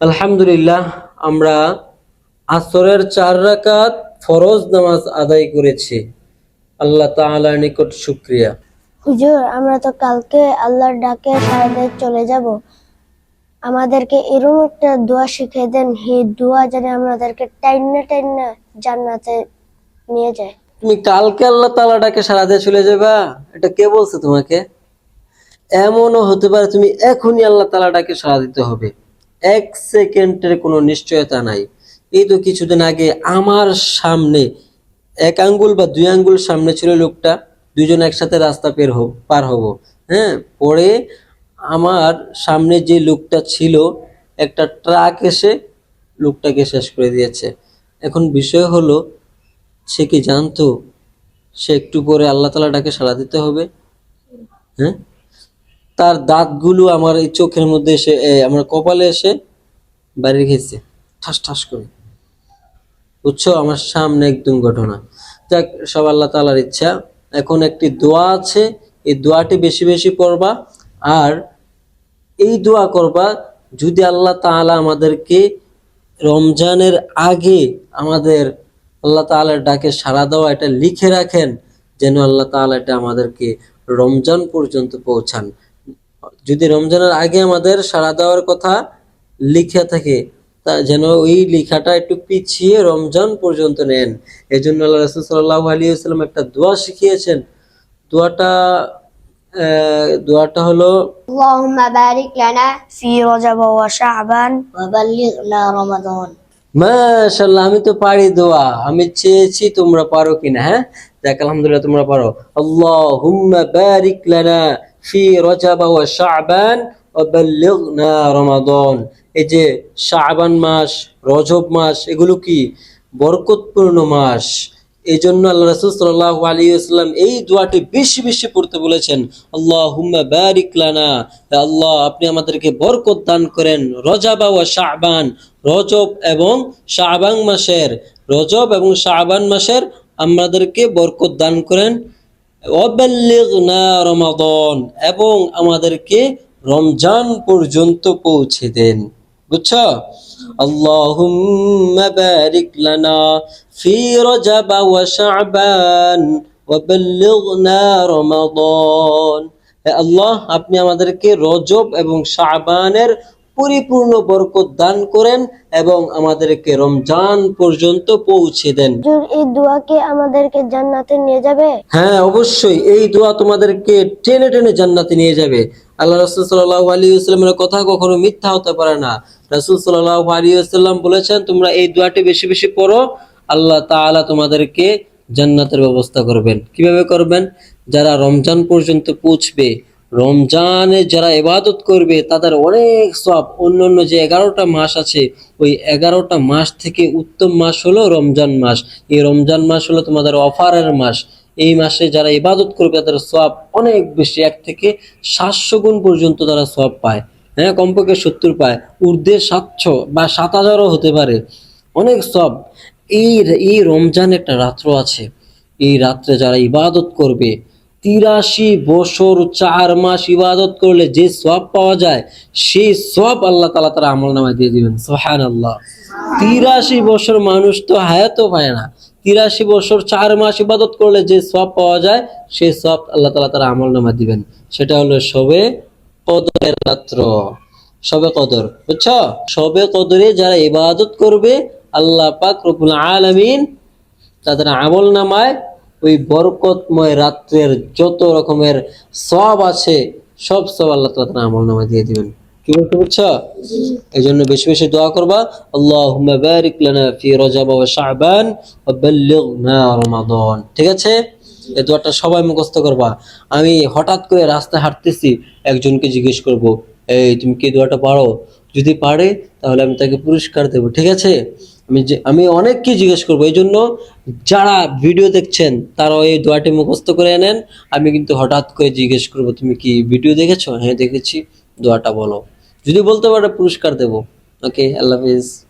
আলহামদুলিল্লাহ আমরা আসরের চার রাকাত ফরজ নামাজ আদায় করেছি। আল্লাহ তাআলার নিকট শুক্রিয়া। হুজুর আমরা তো কালকে আল্লাহর ডাকে সারাদে চলে যাব। আমাদেরকে এরকম একটা দোয়া শিখিয়ে দেন হে দোয়া যেন আমাদেরকে টাইনা টাইনা জান্নাতে নিয়ে যায়। তুমি কালকে আল্লাহ তাআলা ডাকে সারা দিয়ে চলে যাবা? এটা কে বলছে তোমাকে? এমনও হতে পারে তুমি এখনই আল্লাহ তাআলা ডাকে সারা দিতে হবে। এক সেকেন্ডের কোনো নিশ্চয়তা নাই। এই তো কিছুদিন আগে আমার সামনে এক আঙ্গুল বা দুই আঙ্গুল সামনে ছিল লোকটা, দুইজন একসাথে রাস্তা পের হব, পার হব। হ্যাঁ পরে আমার সামনে যে লোকটা ছিল, একটা ট্রাক এসে লোকটাকে শেষ করে দিয়েছে। এখন বিষয় হলো, সে কি জানতো? সে একটু পরে আল্লাহ তালা ডাকে সাড়া দিতে হবে। হ্যাঁ? তার দাঁতগুলো আমার এই চোখের মধ্যে এসে আমার কপালে এসে বাইরে গেছে। ঠাস ঠাস করে। বুঝছ? আমার সামনে একদম ঘটনা যাক, সব আল্লাহ তালার ইচ্ছা। এখন একটি দোয়া আছে। এই দোয়াটি বেশি বেশি পড়বা। আর এই দোয়া করবা, যদি আল্লাহ তাআলা আমাদেরকে রমজানের আগে আমাদের আল্লাহ তাআলার ডাকে সাড়া দেওয়া এটা লিখে রাখেন, যেন আল্লাহ তাআলা এটা আমাদেরকে রমজান পর্যন্ত পৌঁছান। যদি রমজানের আগে আমাদের সাড়া দেওয়ার কথা লিখা থাকে তা যেন ওই লিখাটা একটু পিছিয়ে রমজান পর্যন্ত নেন। এই জন্য আল্লাহ রসুল সাল্লাহ আলী আসসালাম একটা দোয়া শিখিয়েছেন। দোয়াটা দোয়াটা হলো আল্লাহুম্মা বারিক লানা ফি রজব ওয়া শাবান ওয়া বাল্লিগনা রমাদান। মাশাআল্লাহ আমি তো পারি দোয়া। আমি চেয়েছি তোমরা পারো কিনা হ্যাঁ? দেখ আলহামদুলিল্লাহ তোমরা পারো। আল্লাহুম্মা বারিক লানা ফি রজব ওয়া শাবান রমাদান। এই যে শাবান মাস, রজব মাস, এগুলো কি? বরকতপূর্ণ মাস। এই জন্য আল্লাহ রাসূল সাল্লাল্লাহু আলাইহি ওয়াসাল্লাম এই দোয়াটি বেশি বেশি পড়তে বলেছেন, আল্লাহুম্মা বারিক লানা। আল্লাহ, আপনি আমাদেরকে বরকত দান করেন রজাবা ওয়া শাবান। রজব এবং শাবান মাসের, রজব এবং শাবান মাসের আমাদেরকে বরকত দান করেন। রমাদান, এবং আমাদেরকে রমজান পর্যন্ত পৌঁছে দেন। বুঝছ? আল্লাহুম্মা বারিক লানা ফি রজব ওয়া শাবান ওয়াবাল্লিগনা রমাদান। হে আল্লাহ, আপনি আমাদেরকে রজব এবং শাবানের পরিপূর্ণ বরকত দান করেন এবং আমাদেরকে রমজান পর্যন্ত পৌঁছে দেন। এই দোয়া কি আমাদেরকে জান্নাতে নিয়ে যাবে? হ্যাঁ অবশ্যই। এই দোয়া তোমাদেরকে টেনে টেনে জান্নাতে নিয়ে যাবে। আল্লাহ রসুল সাল্লাহ আলী আসলামের কথা কখনো মিথ্যা হতে পারে না। রসুল সাল্লাহ আলী আসলাম বলেছেন তোমরা এই দোয়াটি বেশি বেশি পড়ো আল্লাহ তাআলা তোমাদেরকে জান্নাতের ব্যবস্থা করবেন। কীভাবে করবেন? যারা রমজান পর্যন্ত পৌঁছবে রমজানে যারা ইবাদত করবে, তাদের অনেক সব। অন্য অন্য যে এগারোটা মাস আছে, ওই এগারোটা মাস থেকে উত্তম মাস হলো রমজান মাস। এই রমজান মাস হলো তোমাদের অফারের মাস। এই মাসে যারা ইবাদত করবে, তাদের সব অনেক বেশি, এক থেকে সাতশো গুণ পর্যন্ত তারা সব পায়। হ্যাঁ কমপক্ষে সত্তর পায়। ঊর্ধ্বে সাতশো বা সাত হাজারও হতে পারে। অনেক সব। এই এই রমজান একটা রাত্র আছে। এই রাত্রে যারা ইবাদত করবে তিরাশি বছর, চার মাস ইবাদত করলে যে সব পাওয়া যায়, সেই সব আল্লাহ তালা তারা আমল নামায় দিয়ে দিবেন। সোহান আল্লাহ তিরাশি বছর মানুষ তো হায়াতও পায় না। তিরাশি বছর, চার মাস ইবাদত করলে যে সব পাওয়া যায়, সেই সব আল্লাহ তালা তারা আমল নামা দিবেন। সেটা হলো সবে কদরের রাত্র। সবে কদর, বুঝছ? সবে কদরে যারা ইবাদত করবে, আল্লাহ পাক রবুল আলামিন তাদের আমল নামায় ওই বরকতময় রাত্রের যত রকমের সব আছে, সব সব আল্লাহ তালা আমল নামায় দিয়ে দিবেন। কি বলতে বুঝছ এই জন্য বেশি বেশি দোয়া করবা। ঠিক আছে? এই দোয়াটা সবাই মুখস্থ করবা। আমি হঠাৎ করে রাস্তায় হাঁটতেছি, একজনকে জিজ্ঞেস করব, এই, তুমি কি দোয়াটা পারো? যদি পারে, তাহলে আমি তাকে পুরস্কার দেব। ঠিক আছে? আমি যে, আমি অনেককে জিজ্ঞেস করব, এই জন্য যারা ভিডিও দেখছেন, তারা ওই দোয়াটি মুখস্থ করে নেন আমি কিন্তু হঠাৎ করে জিজ্ঞেস করব, তুমি কি ভিডিও দেখেছ? হ্যাঁ দেখেছি। দোয়াটা বলো। যদি বলতে পারো, পুরস্কার দেবো। ওকে আল্লাহ হাফিজ।